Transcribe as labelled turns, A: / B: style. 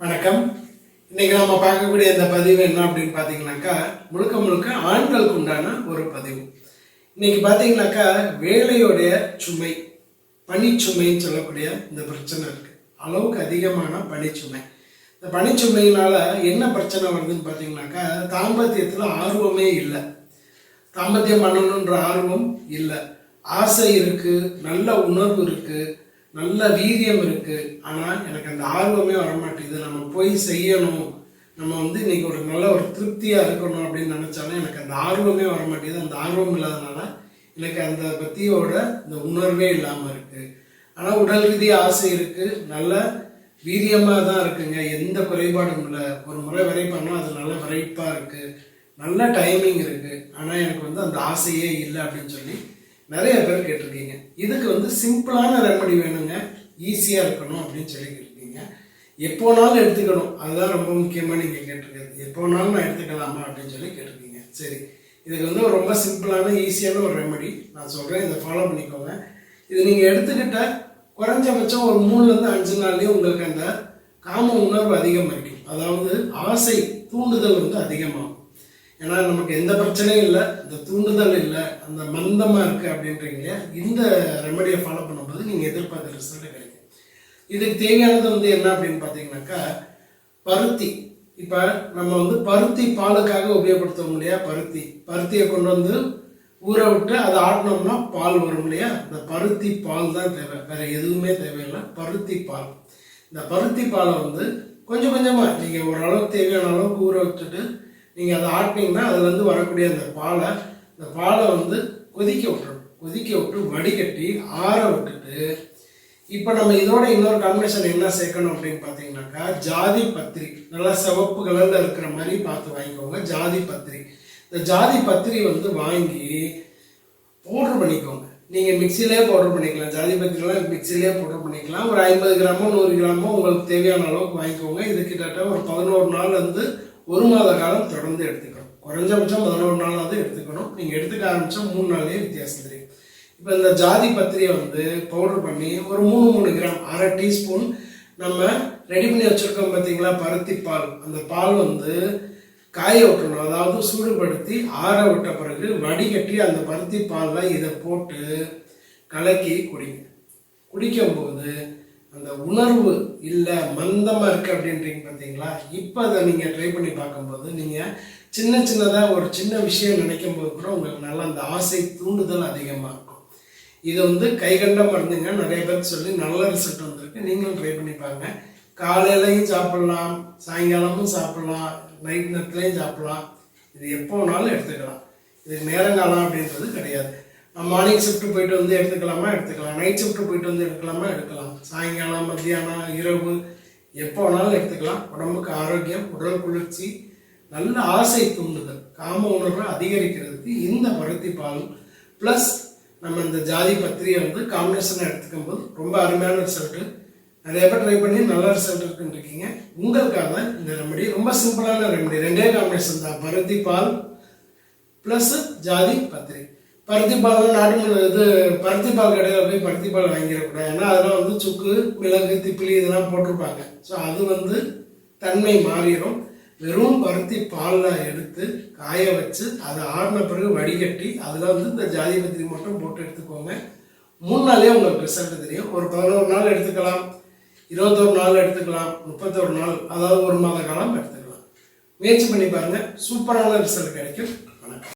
A: வணக்கம். இன்னைக்கு நம்ம பார்க்கக்கூடிய இந்த பதிவு என்ன அப்படின்னு பார்த்தீங்கன்னாக்கா முழுக்க முழுக்க ஆண்களுக்கு உண்டான ஒரு பதிவு. இன்னைக்கு பார்த்தீங்கன்னாக்கா வேலையுடைய சுமை பனிச்சுமைன்னு சொல்லக்கூடிய இந்த பிரச்சனை இருக்கு. அளவுக்கு அதிகமான பனிச்சுமை இந்த பனிச்சுமையினால என்ன பிரச்சனை வருதுன்னு பார்த்தீங்கன்னாக்கா தாம்பத்தியத்தில் ஆர்வமே இல்லை. தாம்பத்தியம் பண்ணணுன்ற ஆர்வம் இல்லை. ஆசை இருக்கு நல்ல உணர்வு இருக்கு நல்ல வீரியம் இருக்கு. ஆனால் எனக்கு அந்த ஆர்வமே வரமாட்டேங்குது. நம்ம போய் செய்யணும். நம்ம வந்து இன்னைக்கு ஒரு நல்ல ஒரு திருப்தியாக இருக்கணும் அப்படின்னு நினச்சாலும் எனக்கு அந்த ஆர்வமே வரமாட்டேங்குது. அந்த ஆர்வம் இல்லாதனால எனக்கு அந்த பற்றியோட இந்த உணர்வே இல்லாமல் இருக்கு. ஆனால் உடல் ரீதி ஆசை இருக்கு. நல்ல வீரியமாக தான் இருக்குங்க. எந்த குறைபாடும் இல்லை. ஒரு முறை வரை அது நல்ல வரைப்பாக இருக்கு. நல்ல டைமிங் இருக்கு. ஆனால் எனக்கு வந்து அந்த ஆசையே இல்லை அப்படின்னு சொல்லி நிறைய பேர் கேட்டிருக்கீங்க. இதுக்கு வந்து சிம்பிளான ரெமடி வேணுங்க. ஈஸியாக இருக்கணும் அப்படின்னு சொல்லி கேட்டிருக்கீங்க எப்போனாலும் எடுத்துக்கணும். அதுதான் ரொம்ப முக்கியமாக நீங்கள் கேட்டிருக்கிறது. எப்போனாலும் நான் எடுத்துக்கலாமா அப்படின்னு சொல்லி கேட்டிருக்கீங்க. சரி. இதுக்கு வந்து ரொம்ப சிம்பிளான ஈஸியான ஒரு ரெமடி நான் சொல்கிறேன் இதை ஃபாலோ பண்ணிக்கோங்க. இது நீங்கள் எடுத்துக்கிட்ட குறைஞ்சபட்சம் ஒரு மூணுலேருந்து அஞ்சு நாள்லேயும் உங்களுக்கு அந்த காம உணர்வு அதிகமாகும் அதாவது ஆசை தூண்டுதல் வந்து அதிகமாகும். ஏன்னா நமக்கு எந்த பிரச்சனையும் இல்லை இந்த தூண்டுதல் இல்லை அந்த மந்தமாக இருக்குது அப்படின்றீங்க. இந்த ரெமடியை ஃபாலோ பண்ணும்போது நீங்கள் எதிர்பார்த்த ரிசல்ட் கிடைக்கும். இதுக்கு தேவையானது வந்து என்ன அப்படின்னு பார்த்தீங்கன்னாக்கா பருத்தி. இப்போ நம்ம வந்து பருத்தி பாலுக்காக உபயோகப்படுத்த இல்லையா? பருத்தி. பருத்தியை கொண்டு வந்து ஊற விட்டு அதை ஆட்டினோம்னா பால் வரும் இல்லையா? இந்த பருத்தி பால் தான் தேவை. வேறு எதுவுமே தேவையில்லை. பருத்தி பால். இந்த பருத்தி பாலை வந்து கொஞ்சம் கொஞ்சமாக நீங்கள் ஓரளவுக்கு தேவையான அளவுக்கு ஊற வச்சுட்டு நீங்கள் அதை ஆட்டினீங்கன்னா அதுலேருந்து வரக்கூடிய அந்த பாலை இந்த பாலை வந்து கொதிக்க விட்டுறணும் கொதிக்க விட்டு வடிகட்டி ஆற விட்டுட்டு இப்போ நம்ம இதோட இன்னொரு காம்பினேஷன் என்ன சேர்க்கணும் அப்படின்னு பார்த்தீங்கன்னாக்கா ஜாதி பத்திரி. நல்லா சிவப்பு கலரில் இருக்கிற மாதிரி பார்த்து வாங்கிக்கோங்க ஜாதி பத்திரி. இந்த ஜாதி பத்திரி வந்து வாங்கி பவுடர் பண்ணிக்கோங்க. நீங்கள் மிக்சிலே பவுடர் பண்ணிக்கலாம். ஜாதி பத்திரிலாம் மிக்சிலே பவுடர் பண்ணிக்கலாம். ஒரு ஐம்பது கிராமோ நூறு கிராமோ உங்களுக்கு தேவையான அளவுக்கு வாங்கிக்கோங்க. இது கிட்டத்தட்ட ஒரு பதினோரு நாள் வந்து ஒரு மாத காலம் தொடர்ந்து எடுத்துக்கணும். குறைஞ்சபட்சம் பதினோரு நாளாவது எடுத்துக்கணும். நீங்கள் எடுத்துக்க ஆரம்பித்தா மூணு நாள்லேயே வித்தியாசம் தெரியும். இப்போ இந்த ஜாதி பத்திரியை வந்து பவுடர் பண்ணி ஒரு மூணு மூணு கிராம் அரை டீஸ்பூன் நம்ம ரெடி பண்ணி வச்சுருக்கோம் பார்த்தீங்களா பருத்தி பால். அந்த பால் வந்து காய விட்டணும். அதாவது சூடுபடுத்தி ஆற விட்ட பிறகு வடிகட்டி அந்த பருத்தி பாலில் இதை போட்டு கலக்கி குடிங்க. குடிக்கும்போது அந்த உணர்வு இல்லை மந்தமாக இருக்குது அப்படின்றீங்க பார்த்தீங்களா? இப்போ அதை நீங்கள் ட்ரை பண்ணி பார்க்கும்போது நீங்கள் சின்ன சின்னதாக ஒரு சின்ன விஷயம் நினைக்கும் போது கூட உங்களுக்கு நல்லா அந்த ஆசை தூண்டுதல் அதிகமாக இருக்கும். இது வந்து கைகண்ட மருந்துங்க. நிறைய பேர் சொல்லி நல்ல ரிசல்ட் வந்திருக்கு. நீங்களும் ட்ரை பண்ணி பாருங்க. காலையிலையும் சாப்பிடலாம் சாயங்காலமும் சாப்பிடலாம் நைட் நேரத்துலையும் சாப்பிடலாம். இது எப்போ வேணாலும் எடுத்துக்கலாம். இது நேரங்காலம் அப்படின்றது கிடையாது. மார்னிங் ஷிஃப்ட் போயிட்டு வந்து எடுத்துக்கலாமா? எடுத்துக்கலாம். நைட் ஷிஃப்ட் போயிட்டு வந்து எடுக்கலாமா? எடுக்கலாம். சாயங்காலம் மத்தியானம் இரவு எப்போ வேணாலும் எடுத்துக்கலாம். உடம்புக்கு ஆரோக்கியம் உடல் குளிர்ச்சி நல்ல ஆசை தூண்டுதல் காம உணர்வை அதிகரிக்கிறதுக்கு இந்த பருத்தி பால் ப்ளஸ் நம்ம இந்த ஜாதி பத்திரியை வந்து காம்பினேஷனாக எடுத்துக்கும் போது ரொம்ப அருமையான ரிசல்ட்டு நிறைய பேர் ட்ரை பண்ணி நல்ல ரிசல்ட் இருக்குன்னு இருக்கீங்க. உங்களுக்காக இந்த ரெமடி ரொம்ப சிம்பிளான ரெமடி ரெண்டே காம்பினேஷன் தான். பருத்தி பால் ப்ளஸ் ஜாதி பத்திரி பருத்தி பால் நாட்டு இது பருத்தி பால் கடையில் போய் பருத்தி பால் வாங்கிடக்கூடாது ஏன்னா அதெல்லாம் வந்து சுக்கு மிளகு திப்பிலி இதெல்லாம் போட்டிருப்பாங்க. ஸோ அது வந்து தன்மை மாறிடும். வெறும் பருத்தி பாலில் எடுத்து காய வச்சு அதை ஆடின பிறகு வடிகட்டி அதில் வந்து இந்த ஜாதி பத்திரி மட்டும் போட்டு எடுத்துக்கோங்க. மூணு நாளே உங்களுக்கு ரிசல்ட் தெரியும். ஒரு பதினோரு நாள் எடுத்துக்கலாம் இருபத்தோரு நாள் எடுத்துக்கலாம் முப்பத்தோரு நாள் அதாவது ஒரு மாத காலம் எடுத்துக்கலாம். முயற்சி பண்ணி பாருங்கள் சூப்பரான ரிசல்ட் கிடைக்கும்.